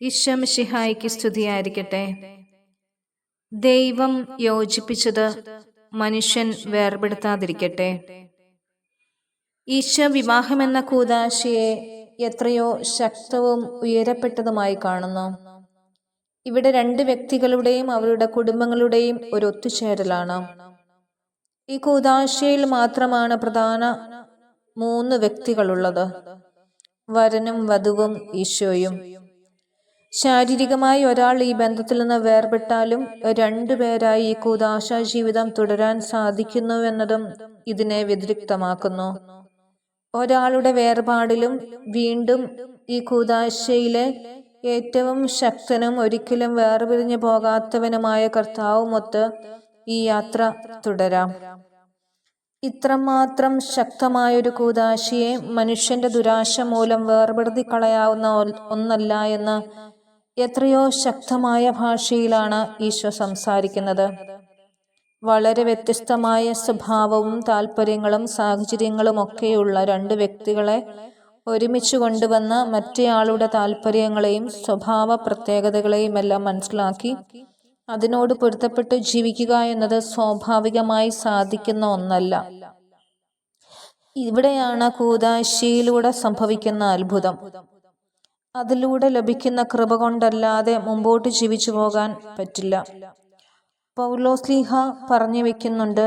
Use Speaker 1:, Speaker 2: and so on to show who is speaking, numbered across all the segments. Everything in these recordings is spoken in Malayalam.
Speaker 1: ഈശ്വമിഷിഹായിക്ക് സ്തുതിയായിരിക്കട്ടെ. ദൈവം യോജിപ്പിച്ചത് മനുഷ്യൻ വേർപെടുത്താതിരിക്കട്ടെ. ഈശ്വവിവാഹം എന്ന കൂതാശയെ എത്രയോ ശക്തവും ഉയരപ്പെട്ടതുമായി കാണുന്നു. ഇവിടെ രണ്ട് വ്യക്തികളുടെയും അവരുടെ കുടുംബങ്ങളുടെയും ഒരു ഒത്തുചേരലാണ്. ഈ കൂതാശയിൽ മാത്രമാണ് പ്രധാന മൂന്ന് വ്യക്തികളുള്ളത്. വരനും വധുവും ഈശോയും. ശാരീരികമായി ഒരാൾ ഈ ബന്ധത്തിൽ നിന്ന് വേർപെട്ടാലും രണ്ടുപേരായി ഈ കൂതാശ ജീവിതം തുടരാൻ സാധിക്കുന്നുവെന്നതും ഇതിനെ വ്യതിരിക്തമാക്കുന്നു. ഒരാളുടെ വേർപാടിലും വീണ്ടും ഈ കൂതാശയിലെ ഏറ്റവും ശക്തനും ഒരിക്കലും വേർപിരിഞ്ഞു പോകാത്തവനുമായ കർത്താവുമൊത്ത് ഈ യാത്ര തുടരാം. ഇത്രമാത്രം ശക്തമായൊരു കൂതാശിയെ മനുഷ്യന്റെ ദുരാശ മൂലം വേർപെടുത്തി കളയാവുന്ന ഒന്നല്ല എന്ന് എത്രയോ ശക്തമായ ഭാഷയിലാണ് ഈശോ സംസാരിക്കുന്നത്. വളരെ വ്യത്യസ്തമായ സ്വഭാവവും താല്പര്യങ്ങളും സാഹചര്യങ്ങളും ഒക്കെയുള്ള രണ്ട് വ്യക്തികളെ ഒരുമിച്ച് കൊണ്ടുവന്ന് മറ്റേയാളുടെ താല്പര്യങ്ങളെയും സ്വഭാവ പ്രത്യേകതകളെയും എല്ലാം മനസ്സിലാക്കി അതിനോട് പൊരുത്തപ്പെട്ട് ജീവിക്കുക എന്നത് സ്വാഭാവികമായി സാധിക്കുന്ന ഒന്നല്ല. ഇവിടെയാണ് കൂതാശിയിലൂടെ സംഭവിക്കുന്ന അത്ഭുതം. അതിലൂടെ ലഭിക്കുന്ന കൃപ കൊണ്ടല്ലാതെ മുമ്പോട്ട് ജീവിച്ചു പോകാൻ പറ്റില്ല. പൗലോസ്ലിഹ പറഞ്ഞു വെക്കുന്നുണ്ട്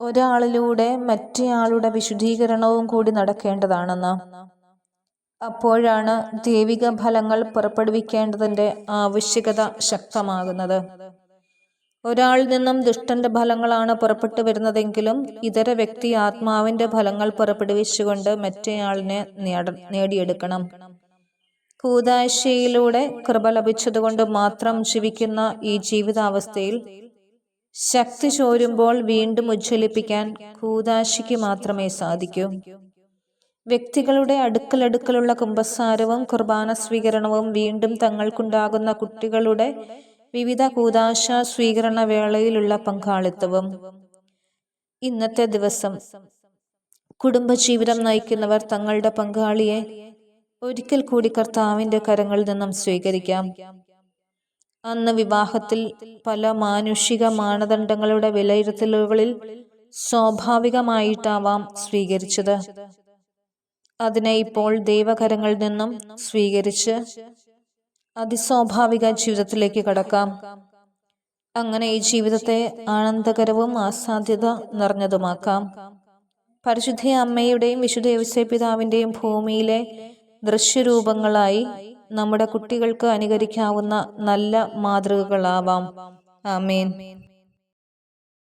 Speaker 1: ഒരാളിലൂടെ മറ്റേയാളുടെ വിശുദ്ധീകരണവും കൂടി നടക്കേണ്ടതാണെന്ന്. അപ്പോഴാണ് ദൈവിക ഫലങ്ങൾ പുറപ്പെടുവിക്കേണ്ടതിന്റെ ആവശ്യകത ശക്തമാകുന്നത്. ഒരാളിൽ നിന്നും ദുഷ്ടന്റെ ഫലങ്ങളാണ് പുറപ്പെട്ടു വരുന്നതെങ്കിലും ഇതര വ്യക്തി ആത്മാവിന്റെ ഫലങ്ങൾ പുറപ്പെടുവിച്ചുകൊണ്ട് മറ്റേയാളിനെ നേടിയെടുക്കണം. കൂതാശയിലൂടെ കൃപ ലഭിച്ചതുകൊണ്ട് മാത്രം ജീവിക്കുന്ന ഈ ജീവിതാവസ്ഥയിൽ ശക്തി ചോരുമ്പോൾ വീണ്ടും ഉജ്ജ്വലിപ്പിക്കാൻ കൂതാശിക്ക് മാത്രമേ സാധിക്കൂ. വ്യക്തികളുടെ അടുക്കലടുക്കലുള്ള കുംഭസാരവും കുർബാന സ്വീകരണവും വീണ്ടും തങ്ങൾക്കുണ്ടാകുന്ന കുട്ടികളുടെ വിവിധ കൂതാശ സ്വീകരണ വേളയിലുള്ള പങ്കാളിത്തവും. ഇന്നത്തെ ദിവസം കുടുംബജീവിതം നയിക്കുന്നവർ തങ്ങളുടെ പങ്കാളിയെ ഒരിക്കൽ കൂടി കർത്താവിന്റെ കരങ്ങളിൽ നിന്നും സ്വീകരിക്കാം. അന്ന് വിവാഹത്തിൽ പല മാനുഷിക മാനദണ്ഡങ്ങളുടെ വിലയിരുത്തലുകളിൽ സ്വാഭാവികമായിട്ടാവാം സ്വീകരിച്ചത്. അതിനെ ഇപ്പോൾ ദൈവകരങ്ങളിൽ നിന്നും സ്വീകരിച്ച് അതിസ്വാഭാവിക ജീവിതത്തിലേക്ക് കടക്കാം. അങ്ങനെ ഈ ജീവിതത്തെ ആനന്ദകരവും ആസാധ്യത നിറഞ്ഞതുമാക്കാം. പരിശുദ്ധ അമ്മയുടെയും വിശുദ്ധ പിതാവിന്റെയും ഭൂമിയിലെ ദൃശ്യരൂപങ്ങളായി നമ്മുടെ കുട്ടികൾക്ക് അനുകരിക്കാവുന്ന നല്ല മാതൃകകളാവാം. ആമേൻ.